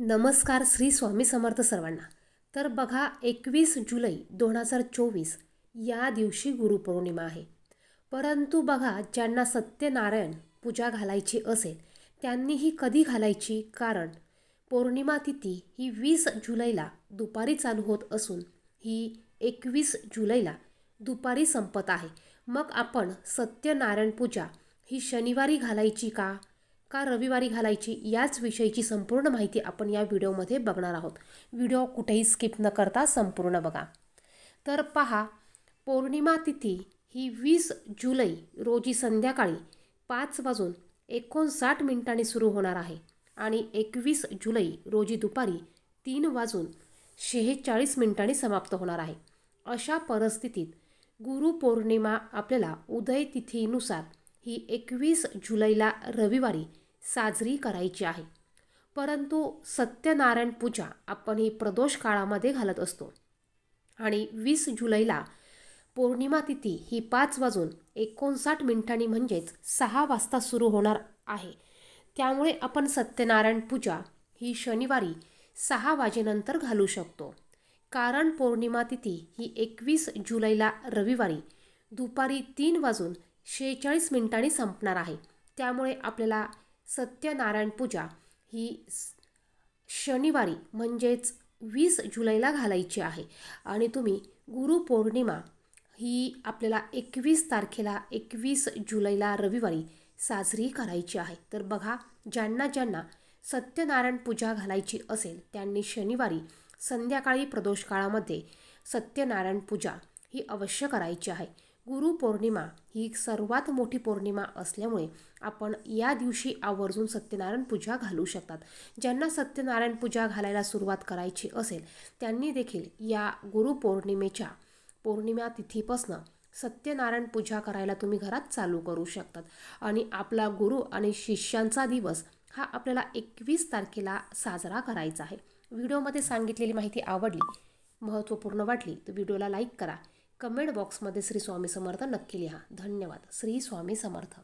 नमस्कार श्री स्वामी समर्थ सर्वांना. तर बघा एकवीस जुलै दोन हजार चोवीस या दिवशी गुरुपौर्णिमा आहे. परंतु बघा ज्यांना सत्यनारायण पूजा घालायची असेल त्यांनीही कधी घालायची? कारण पौर्णिमा तिथी ही वीस जुलैला दुपारी चालू होत असून ही एकवीस जुलैला दुपारी संपत आहे. मग आपण सत्यनारायण पूजा ही शनिवारी घालायची का? का रविवारी घालायची याच विषयीची संपूर्ण माहिती आपण या व्हिडिओमध्ये बघणार आहोत. व्हिडिओ कुठेही स्किप न करता संपूर्ण बघा. तर पहा पौर्णिमा तिथी ही वीस जुलै रोजी संध्याकाळी पाच वाजून एकोणसाठ मिनिटांनी सुरू होणार आहे आणि एकवीस जुलै रोजी दुपारी तीन वाजून शेहेचाळीस मिनिटांनी समाप्त होणार आहे. अशा परिस्थितीत गुरुपौर्णिमा आपल्याला उदय तिथीनुसार ही एकवीस जुलैला रविवारी साजरी करायची आहे. परंतु सत्यनारायण पूजा आपण ही प्रदोष काळामध्ये घालत असतो. आणि वीस जुलैला पौर्णिमा तिथी ही पाच वाजून एकोणसाठ मिनिटांनी म्हणजेच सहा वाजता सुरू होणार आहे. त्यामुळे आपण सत्यनारायण पूजा ही शनिवारी सहा वाजेनंतर घालू शकतो. कारण पौर्णिमा तिथी ही एकवीस जुलैला रविवारी दुपारी तीन वाजून शेहेचाळीस मिनिटांनी संपणार आहे. त्यामुळे आपल्याला सत्यनारायण पूजा ही शनिवारी म्हणजेच वीस जुलैला घालायची आहे. आणि तुम्ही गुरुपौर्णिमा ही आपल्याला एकवीस तारखेला एकवीस जुलैला रविवारी साजरी करायची आहे. तर बघा ज्यांना ज्यांना सत्यनारायण पूजा घालायची असेल त्यांनी शनिवारी संध्याकाळी प्रदोष काळामध्ये सत्यनारायण पूजा ही अवश्य करायची आहे. गुरुपौर्णिमा ही सर्वात मोठी पौर्णिमा असल्यामुळे आपण या दिवशी आवर्जून सत्यनारायण पूजा घालू शकतात. ज्यांना सत्यनारायण पूजा घालायला सुरुवात करायची असेल त्यांनी देखील या गुरुपौर्णिमेच्या पौर्णिमा तिथीपासनं सत्यनारायण पूजा करायला तुम्ही घरात चालू करू शकतात. आणि आपला गुरु आणि शिष्यांचा दिवस हा आपल्याला एकवीस तारखेला साजरा करायचा आहे. व्हिडिओमध्ये सांगितलेली माहिती आवडली महत्त्वपूर्ण वाटली तर व्हिडिओला लाईक करा. कमेंट बॉक्समध्ये श्री स्वामी समर्थ नक्की लिहा. धन्यवाद. श्री स्वामी समर्थ.